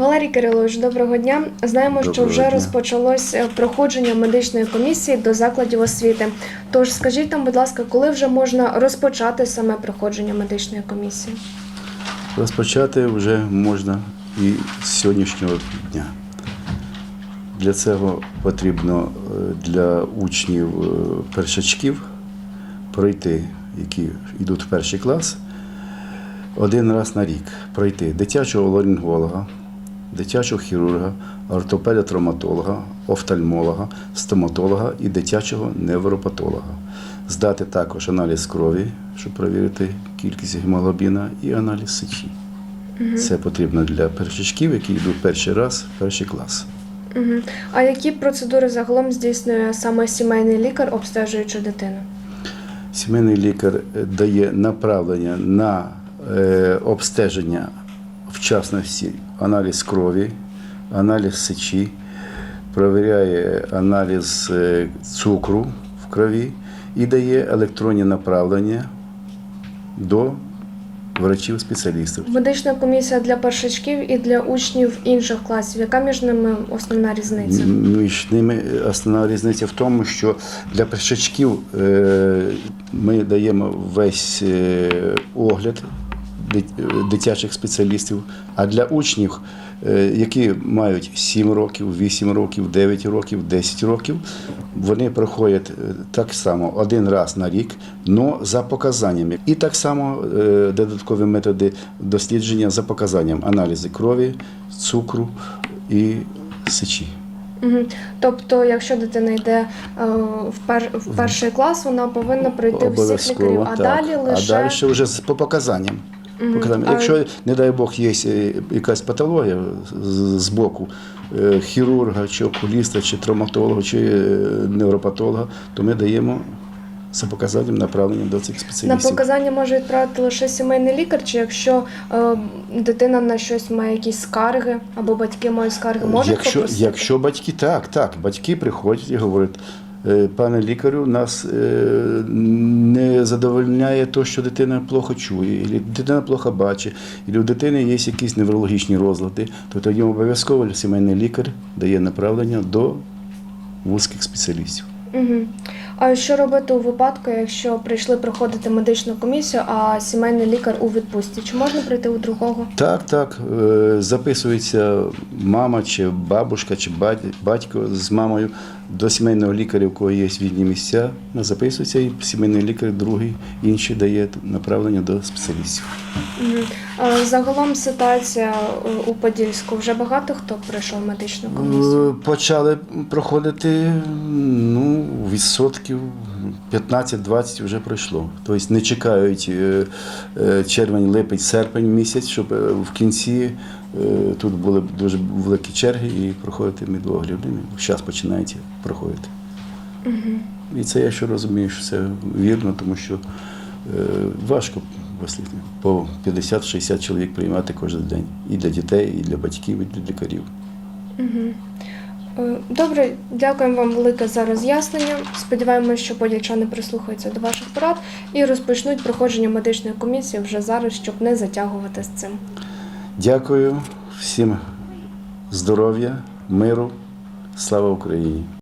Валерій Кирилович, доброго дня. Знаємо, що вже дня. розпочалось е, проходження медичної комісії до закладів освіти. Тож скажіть нам, будь ласка, коли вже можна розпочати саме проходження медичної комісії? Розпочати вже можна і з сьогоднішнього дня. Для цього потрібно е, для учнів е, першачків пройти, які йдуть в перший клас, один раз на рік пройти дитячого ларинголога, дитячого хірурга, ортопеда-травматолога, офтальмолога, стоматолога і дитячого невропатолога. Здати також аналіз крові, щоб перевірити кількість гемоглобіна, і аналіз сечі. Це потрібно для першачків, які йдуть перший раз перший клас. Угу. А які процедури загалом здійснює саме сімейний лікар, обстежуючи дитину? Сімейний лікар е, дає направлення на е, обстеження в частності аналіз крові, аналіз сечі, провіряє аналіз е, цукру в крові і дає електронні направлення до врачів-спеціалістів. Медична комісія для першачків і для учнів інших класів. Яка між ними основна різниця? Між ними основна різниця в тому, що для першачків е, ми даємо весь е, огляд дитячих спеціалістів, а для учнів, е, які мають 7 років, 8 років, 9 років, 10 років, вони проходять е, так само один раз на рік, але за показаннями. І так само е, додаткові методи дослідження за показанням аналізи крові, цукру і сечі. Угу. Тобто, якщо дитина йде в, пер, в перший клас, вона повинна пройти всіх лікарів, а так. далі лише а далі вже по показанням. Показанням. Якщо, не дай Бог, є е, якась патологія з- боку е, хірурга, чи окуліста, чи травматолога, чи е, невропатолога, то ми даємо за показанням направлення до цих спеціалістів. на показання може відправити лише сімейний лікар, чи якщо е, дитина на щось має якісь скарги або батьки мають скарги, можуть якщо, попросити? якщо батьки, так, так, батьки приходять і говорять, «Е, пане лікарю, нас е, не задовольняє те, що дитина плохо чує, і дитина плохо бачить, і у дитини є якісь неврологічні розлади, то тоді обов'язково сімейний лікар дає направлення до вузьких спеціалістів. Угу. А що робити у випадку, якщо прийшли проходити медичну комісію, а сімейний лікар у відпустці? Чи можна прийти у другого? Так, так. е, Записується мама чи бабушка, чи бать- батько з мамою до сімейного лікаря, у кого є вільні місця, записується, і сімейний лікар другий, інший дає направлення до спеціалістів. Угу. Загалом ситуація у Подільську вже багато хто пройшов медичну комісію. Е, Почали проходити ну, відсотків 15-20 вже пройшло. Тобто не чекають е, е, червень, липень, серпень місяць, щоб е, в кінці тут були дуже великі черги і проходити медогляд. Зараз починають проходити. І це я що розумію, що це вірно, тому що важко по 50-60 чоловік приймати кожен день. І для дітей, і для батьків, і для лікарів. Е, Добре, дякуємо вам велике за роз'яснення. Сподіваємося, що подільчани прислухаються до ваших порад і розпочнуть проходження медичної комісії вже зараз, щоб не затягувати з цим. Дякую всім здоров'я, миру, слава Україні!